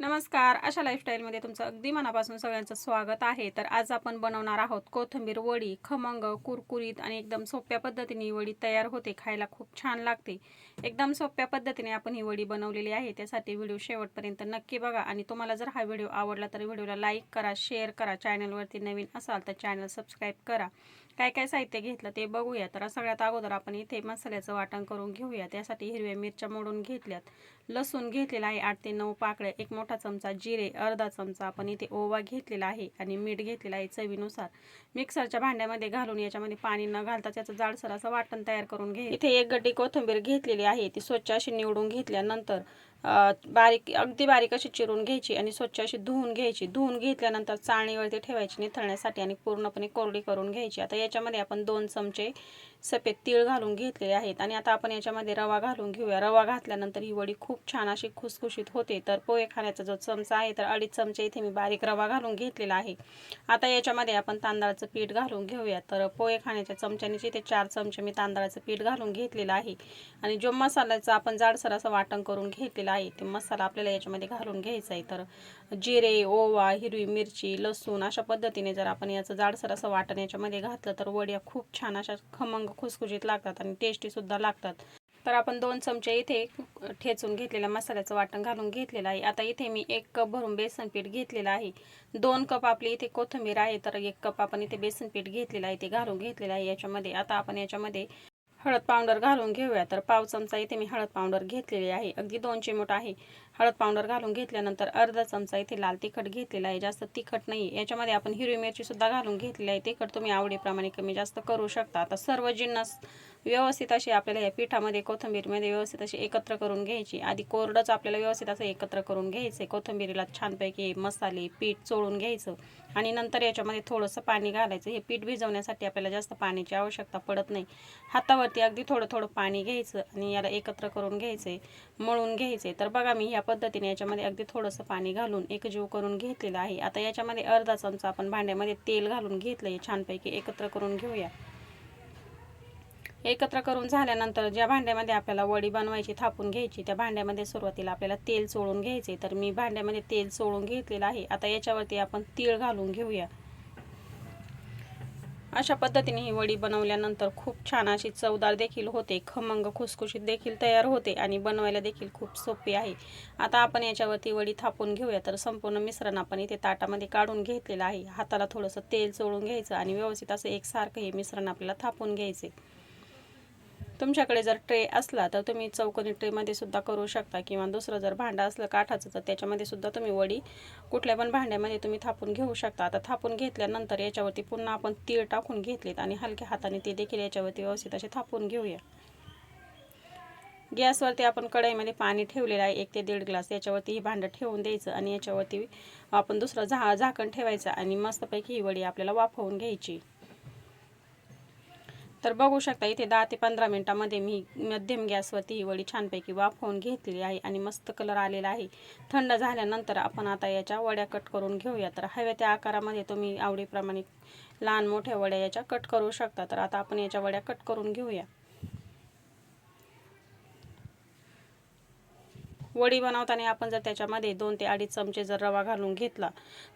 नमस्कार. अशा लाईफस्टाईलमध्ये तुमचं अगदी मनापासून सगळ्यांचं स्वागत आहे. तर आज आपण बनवणार आहोत कोथिंबीर वडी खमंग कुरकुरीत आणि एकदम सोप्या पद्धतीने ही वडी तयार होते. खायला खूप छान लागते. एकदम सोप्या पद्धतीने आपण ही वडी बनवलेली आहे. त्यासाठी व्हिडिओ शेवटपर्यंत नक्की बघा आणि तुम्हाला जर हा व्हिडिओ आवडला तर व्हिडिओला लाईक करा शेअर करा. चॅनलवरती नवीन असाल तर चॅनल सबस्क्राईब करा. काय काय साहित्य घेतलं ते बघूया. तर सगळ्यात अगोदर आपण इथे मसाल्याचं वाटण करून घेऊया. त्यासाठी हिरव्या मिरच्या मोडून घेतल्यात. लसूण घेतलेला आहे आठ ते नऊ पाकळ्या. एक मोठा चमचा जिरे अर्धा चमचा आपण इथे ओवा घेतलेला आहे आणि मीठ घेतलेलं आहे चवीनुसार. मिक्सरच्या भांड्यामध्ये घालून याच्यामध्ये पाणी न घालता त्याचं जाडसर असं वाटण तयार करून घे. इथे एक गड्डी कोथिंबीर घेतलेली आहे ती स्वच्छ अशी निवडून घेतल्यानंतर बारीक अगदी बारीक अशी चिरून घ्यायची आणि स्वच्छ अशी धुवून घ्यायची. धुवून घेतल्यानंतर चाळणीवरती ठेवायची निथळण्यासाठी आणि पूर्णपणे कोरडी करून घ्यायची. आता याच्यामध्ये आपण दोन चमचे सफेद तीळ घालून घेतलेले आहेत. आणि आता आपण याच्यामध्ये रवा घालून घेऊया. रवा घातल्यानंतर ही वडी खूप छान अशी खुसखुशीत होते. तर पोहे खाण्याचा जो चमचा आहे तर अडीच चमचे इथे मी बारीक रवा घालून घेतलेला आहे. आता याच्यामध्ये आपण तांदळाचं पीठ घालून घेऊया. तर पोहे खाण्याच्या चमच्याने इथे चार चमचे मी तांदळाचं पीठ घालून घेतलेलं आहे. आणि जो मसाल्याचं आपण जाडसर असं वाटण करून घेतलेलं आहे ते मसाला आपल्याला याच्यामध्ये घालून घ्यायचा आहे. तर जिरे ओवा हिरवी मिरची लसूण अशा पद्धतीने जर आपण याचं जाडसर असं वाटण याच्यामध्ये घातलं तर वड्या खूप छान अशा खमंग खुसखुशीत लागतात आणि टेस्टीसुद्धा लागतात. तर आपण दोन चमचे इथे ठेचून घेतलेल्या मसाल्याचं वाटण घालून घेतलेलं आहे. आता इथे मी एक कप भरून बेसन पीठ घेतलेलं आहे. दोन कप आपली इथे कोथिंबीर आहे तर एक कप आपण इथे बेसन पीठ घेतलेलं आहे ते घालून घेतलेलं आहे याच्यामध्ये. आता आपण याच्यामध्ये हळद पावडर घालून घेऊया. तर पाव चमचा इथे मी हळद पावडर घेतलेली आहे. अगदी दोन चिमूट आहे. हळद पावडर घालून घेतल्यानंतर अर्धा चमचा इथे लाल तिखट घेतलेला आहे. जास्त तिखट नाही. याच्यामध्ये आपण हिरवी मिरचीसुद्धा घालून घेतलेली आहे. तिखट तुम्ही आवडीप्रमाणे कमी जास्त करू शकता. आता सर्व जिन्नस व्यवस्थित अशी आपल्याला या पिठामध्ये कोथिंबीरमध्ये व्यवस्थित अशी एकत्र करून घ्यायची. आधी कोरडंच आपल्याला व्यवस्थित असं एकत्र करून घ्यायचं. कोथिंबीरीला छानपैकी मसाले पीठ चोळून घ्यायचं. आणि नंतर याच्यामध्ये थोडंसं पाणी घालायचं. हे पीठ भिजवण्यासाठी आपल्याला जास्त पाण्याची आवश्यकता पडत नाही. हातावरती अगदी थोडं थोडं पाणी घ्यायचं आणि याला एकत्र करून घ्यायचे मळून घ्यायचे. तर बघा मी ह्या पद्धतीने याच्यामध्ये अगदी थोडंसं पाणी घालून एकजीव करून घेतलेलं आहे. आता याच्यामध्ये अर्धा चमचा आपण भांड्यामध्ये तेल घालून घेतलं आहे छानपैकी एकत्र करून घेऊया. एकत्र करून झाल्यानंतर ज्या भांड्यामध्ये आपल्याला वडी बनवायची थापून घ्यायची त्या भांड्यामध्ये सुरुवातीला आपल्याला तेल चोळून घ्यायचे तर मी भांड्यामध्ये तेल चोळून घेतलेलं आहे. आता याच्यावरती आपण तीळ घालून घेऊया. अशा पद्धतीने ही वडी बनवल्यानंतर खूप छान अशी चवदार देखील होते. खमंग खुसखुशीत देखील तयार होते आणि बनवायला देखील खूप सोपी आहे. आता आपण याच्यावरती वडी थापून घेऊया. तर संपूर्ण मिश्रण आपण इथे ताटामध्ये काढून घेतलेलं आहे. हाताला थोडंसं तेल चोळून घ्यायचं आणि व्यवस्थित असं एकसारखं हे मिश्रण आपल्याला थापून घ्यायचे. तुमच्याकडे जर ट्रे असला तर तुम्ही चौकोनी ट्रेमध्ये सुद्धा करू शकता किंवा दुसरं जर भांडं असलं काठाचं तर त्याच्यामध्ये सुद्धा तुम्ही वडी कुठल्या पण भांड्यामध्ये तुम्ही थापून घेऊ शकता. आता थापून घेतल्यानंतर याच्यावरती पुन्हा आपण तीळ टाकून घेतलेत आणि हलक्या हाताने ते देखील याच्यावरती व्यवस्थित असे थापून घेऊया. गॅसवरती आपण कढईमध्ये पाणी ठेवलेलं आहे एक ते दीड ग्लास. याच्यावरती ही भांडं ठेवून द्यायचं आणि याच्यावरती आपण दुसरं झा झाकण ठेवायचं आणि मस्तपैकी ही वडी आपल्याला वाफवून घ्यायची. तर बघू शकता इथे दहा ते पंधरा मिनटामध्ये मी मध्यम गॅसवरती ही वडी छानपैकी वाफवून घेतलेली आहे आणि मस्त कलर आलेला आहे. थंड झाल्यानंतर आपण आता याच्या वड्या कट करून घेऊया. तर हव्या त्या आकारामध्ये तुम्ही आवडीप्रमाणे लहान मोठ्या वड्या याच्या कट करू शकता. तर आता आपण याच्या वड्या कट करून घेऊया. वडी बनवताना आपण जर त्याच्यामध्ये दोन ते अडीच चमचे जर रवा घालून घेतला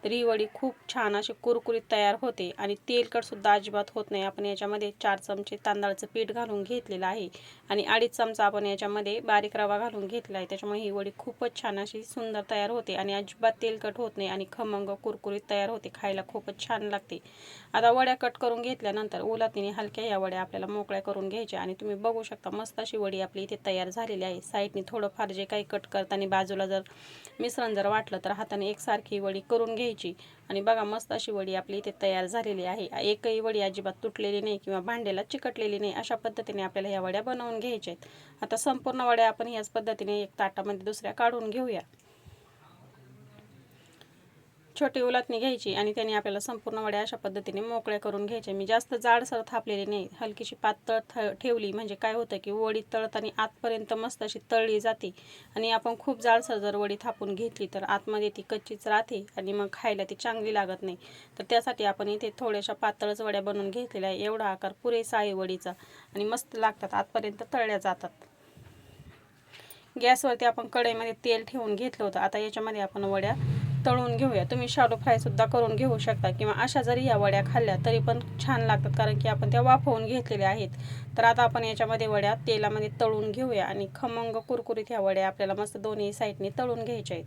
तर ही वडी खूप छान अशी कुरकुरीत तयार होते आणि तेलकटसुद्धा अजिबात होत नाही. आपण याच्यामध्ये चार चमचे तांदळाचं पीठ घालून घेतलेलं आहे आणि अडीच चमचा आपण याच्यामध्ये बारीक रवा घालून घेतला आहे. त्याच्यामुळे ही वडी खूपच छान अशी सुंदर तयार होते आणि अजिबात तेलकट होत नाही आणि खमंग कुरकुरीत तयार होते. खायला खूपच छान लागते. आता वड्या कट करून घेतल्यानंतर ओलातीने हलक्या या वड्या आपल्याला मोकळ्या करून घ्यायच्या आणि तुम्ही बघू शकता मस्त अशी वडी आपली इथे तयार झालेली आहे. साईडने थोडंफार जे काही कट करताना बाजूला जर मिश्रण जर वाटलं तर हाताने एकसारखी वडी करून घ्यायची. आणि बघा मस्त अशी वडी आपली इथे तयार झालेली आहे. एकही वडी अजिबात तुटलेली नाही किंवा भांड्याला चिकटलेली नाही अशा पद्धतीने आपल्याला ह्या वड्या बनवून घ्यायच्या आहेत. आता संपूर्ण वड्या आपण ह्याच पद्धतीने एक ताटामध्ये दुसऱ्या काढून घेऊया. छोटी उलातणी घ्यायची आणि त्याने आपल्याला संपूर्ण वड्या अशा पद्धतीने मोकळ्या करून घ्यायच्या मी जास्त जाडसर थापलेली नाही. हलकीशी पातळ थ ठेवली म्हणजे काय होतं की वडी तळताना आतपर्यंत मस्त अशी तळली जाते. आणि आपण खूप जाडसर जर वडी थापून घेतली तर आतमध्ये ती कच्चीच राहते आणि मग खायला ती चांगली लागत नाही. तर त्यासाठी आपण इथे थोड्याशा पातळच वड्या बनवून घेतलेल्या आहे. एवढा आकार पुरेसा आहे वडीचा. आणि मस्त लागतात. आतपर्यंत तळल्या जातात. गॅसवरती आपण कढईमध्ये तेल ठेवून घेतलं होतं. आता याच्यामध्ये आपण वड्या तळून घेऊया. तुम्ही शालो फ्रायसुद्धा करून घेऊ शकता किंवा अशा जरी या वड्या खाल्ल्या तरी पण छान लागतात कारण की आपण त्या वाफवून घेतलेल्या आहेत. तर आता आपण याच्यामध्ये वड्या तेलामध्ये तळून घेऊया आणि खमंग कुरकुरीत ह्या वड्या आपल्याला मस्त दोन्ही साईडने तळून घ्यायच्या आहेत.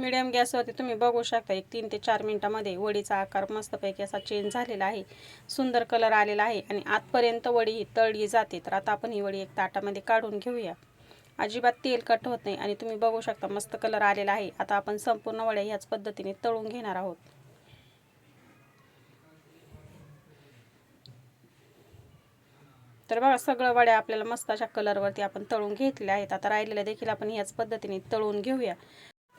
मिडियम गॅसवरती तुम्ही बघू शकता एक तीन ते चार मिनटामध्ये वडीचा आकार मस्तपैकी असा चेंज झालेला आहे. सुंदर कलर आलेला आहे आणि आतपर्यंत वडी ही तळली जाते. तर आता आपण ही वडी एक ताटामध्ये काढून घेऊया. अजिबात तेल कट होत नाही आणि तुम्ही बघू शकता मस्त कलर आलेला आहे. आता आपण संपूर्ण वड्या ह्याच पद्धतीने तळून घेणार आहोत. तर बघा सगळं वड्या आपल्याला मस्त अशा कलरवरती आपण तळून घेतल्या आहेत. आता राहिलेल्या देखील आपण ह्याच पद्धतीने तळून घेऊया.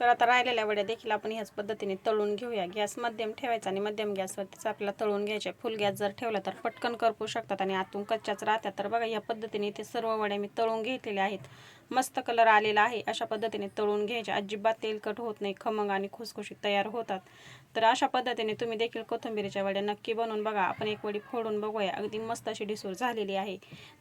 तर आता राहिलेल्या वड्या देखील आपण ह्याच पद्धतीने तळून घेऊया. गॅस मध्यम ठेवायचा आणि मध्यम गॅसवरतीच आपल्याला तळून घ्यायचे. फुल गॅस जर ठेवला तर पटकन करपू शकतात आणि आतून कच्च्याच राहतात. तर बघा या पद्धतीने इथे सर्व वड्या मी तळून घेतलेल्या आहेत. मस्त कलर आलेला आहे. अशा पद्धतीने तळून घ्यायचे. अजिबात तेलकट होत नाही. खमंग आणि खुसखुशीत तयार होतात. तर अशा पद्धतीने तुम्ही देखील कोथिंबीरीच्या वड्या नक्की बनवून बघा. आपण एक वडी फोडून बघूया. अगदी मस्त अशी डिसूर झालेली आहे.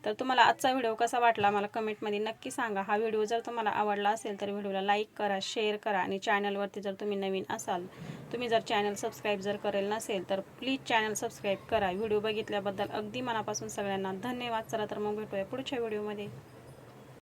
तर तुम्हाला आजचा व्हिडिओ कसा वाटला मला कमेंटमध्ये नक्की सांगा. हा व्हिडिओ जर तुम्हाला आवडला असेल तर व्हिडिओला लाईक करा शेअर करा आणि चॅनलवरती जर तुम्ही नवीन असाल तुम्ही जर चॅनल सबस्क्राईब जर करेल नसेल तर प्लीज चॅनल सबस्क्राईब करा. व्हिडिओ बघितल्याबद्दल अगदी मनापासून सगळ्यांना धन्यवाद. चला तर मग भेटूया पुढच्या व्हिडिओमध्ये.